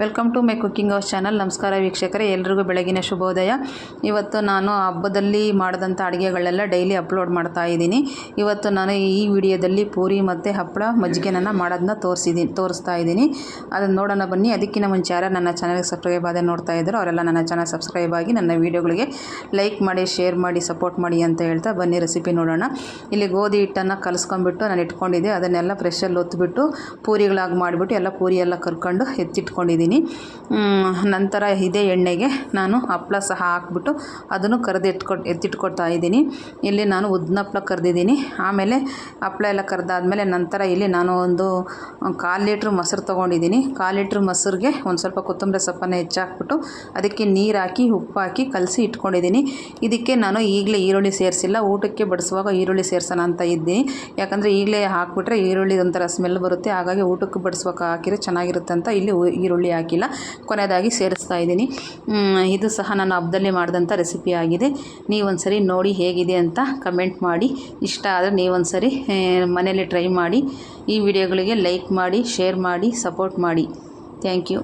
Welcome to my cooking house channel. ನಮಸ್ಕಾರ ವೀಕ್ಷಕರೇ, ಎಲ್ರಿಗೂ ಬೆಳಗಿನ ಶುಭೋದಯ. ಇವತ್ತು ನಾನು ಹಬ್ಬದಲ್ಲಿ ಮಾಡಿದಂಥ ಅಡುಗೆಗಳೆಲ್ಲ ಡೈಲಿ ಅಪ್ಲೋಡ್ ಮಾಡ್ತಾ ಇದ್ದೀನಿ. ಇವತ್ತು ನಾನು ಈ ವಿಡಿಯೋದಲ್ಲಿ ಪೂರಿ ಮತ್ತು ಹಪ್ಪಳ ಮಜ್ಜಿಗೆನ ಮಾಡೋದನ್ನ ತೋರಿಸಿದ್ದೀನಿ ತೋರಿಸ್ತಾ ಇದ್ದೀನಿ. ಅದನ್ನು ನೋಡೋಣ ಬನ್ನಿ. ಅದಕ್ಕಿಂತ ಮುಂಚೆ ಯಾರು ನನ್ನ ಚಾನಲ್ಗೆ ಸಬ್ಸ್ಕ್ರೈಬ್ ಆದರೆ ನೋಡ್ತಾ ಇದ್ದರು ಅವರೆಲ್ಲ ನನ್ನ ಚಾನಲ್ ಸಬ್ಸ್ಕ್ರೈಬ್ ಆಗಿ ನನ್ನ ವೀಡಿಯೋಗಳಿಗೆ ಲೈಕ್ ಮಾಡಿ, ಶೇರ್ ಮಾಡಿ, ಸಪೋರ್ಟ್ ಮಾಡಿ ಅಂತ ಹೇಳ್ತಾ ಬನ್ನಿ ರೆಸಿಪಿ ನೋಡೋಣ. ಇಲ್ಲಿ ಗೋಧಿ ಹಿಟ್ಟನ್ನು ಕಲಿಸ್ಕೊಂಡ್ಬಿಟ್ಟು ನಾನು ಇಟ್ಕೊಂಡಿದ್ದೆ ಅದನ್ನೆಲ್ಲ ಪ್ರೆಷಲ್ಲಿ ಒತ್ತಿಬಿಟ್ಟು ಪೂರಿಗಳಾಗಿ ಮಾಡಿಬಿಟ್ಟು ಎಲ್ಲ ಪೂರಿ ಎಲ್ಲ ಕರ್ಕೊಂಡು ಎತ್ತಿಟ್ಕೊಂಡಿದ್ದೀನಿ. ನಂತರ ಇದೇ ಎಣ್ಣೆಗೆ ನಾನು ಹಪ್ಪಳ ಸಹ ಹಾಕ್ಬಿಟ್ಟು ಅದನ್ನು ಕರೆದು ಎತ್ಕೊಟ್ಟು ಎತ್ತಿಟ್ಕೊಡ್ತಾ ಇದ್ದೀನಿ. ಇಲ್ಲಿ ನಾನು ಉದ್ದಿನ ಹಪ್ಪಳ ಕರೆದಿದ್ದೀನಿ. ಆಮೇಲೆ ಹಪ್ಪಳ ಎಲ್ಲ ಕರೆದಾದ್ಮೇಲೆ ನಂತರ ಇಲ್ಲಿ ನಾನು ಒಂದು ಕಾಲು ಲೀಟ್ರ್ ಮೊಸರು ತೊಗೊಂಡಿದ್ದೀನಿ. ಕಾಲು ಲೀಟ್ರ್ ಮೊಸರಿಗೆ ಒಂದು ಸ್ವಲ್ಪ ಕೊತ್ತಂಬರಿ ಸೊಪ್ಪನ್ನ ಹೆಚ್ಚಾಕ್ಬಿಟ್ಟು ಅದಕ್ಕೆ ನೀರು ಹಾಕಿ, ಉಪ್ಪು ಹಾಕಿ ಕಲಸಿ ಇಟ್ಕೊಂಡಿದ್ದೀನಿ. ಇದಕ್ಕೆ ನಾನು ಈಗಲೇ ಈರುಳ್ಳಿ ಸೇರಿಸಿಲ್ಲ. ಊಟಕ್ಕೆ ಬಡಿಸುವಾಗ ಈರುಳ್ಳಿ ಸೇರಿಸೋಣ ಅಂತ ಇದ್ದೀನಿ. ಯಾಕಂದರೆ ಈಗಲೇ ಹಾಕ್ಬಿಟ್ರೆ ಈರುಳ್ಳಿ ಒಂಥರ ಸ್ಮೆಲ್ ಬರುತ್ತೆ. ಹಾಗಾಗಿ ಊಟಕ್ಕೆ ಬಡಿಸುವಾಗ ಹಾಕಿದರೆ ಚೆನ್ನಾಗಿರುತ್ತೆ ಅಂತ ಇಲ್ಲಿ ಈರುಳ್ಳಿ ಹಾಕಿಲ್ಲ ಕೊನೆಯದಾಗಿ ಸೇರಿಸ್ತಾ ಇದ್ದೀನಿ. ಇದು ಸಹ ನಾನು ಹಬ್ಬದಲ್ಲಿ ಮಾಡಿದಂಥ ರೆಸಿಪಿ ಆಗಿದೆ. ನೀವೊಂದ್ಸರಿ ನೋಡಿ ಹೇಗಿದೆ ಅಂತ ಕಮೆಂಟ್ ಮಾಡಿ. ಇಷ್ಟ ಆದರೆ ನೀವೊಂದ್ಸರಿ ಸರಿ ಮನೇಲಿ ಟ್ರೈ ಮಾಡಿ. ಈ ವಿಡಿಯೋಗಳಿಗೆ ಲೈಕ್ ಮಾಡಿ ಶೇರ್ ಮಾಡಿ ಸಪೋರ್ಟ್ ಮಾಡಿ. Thank you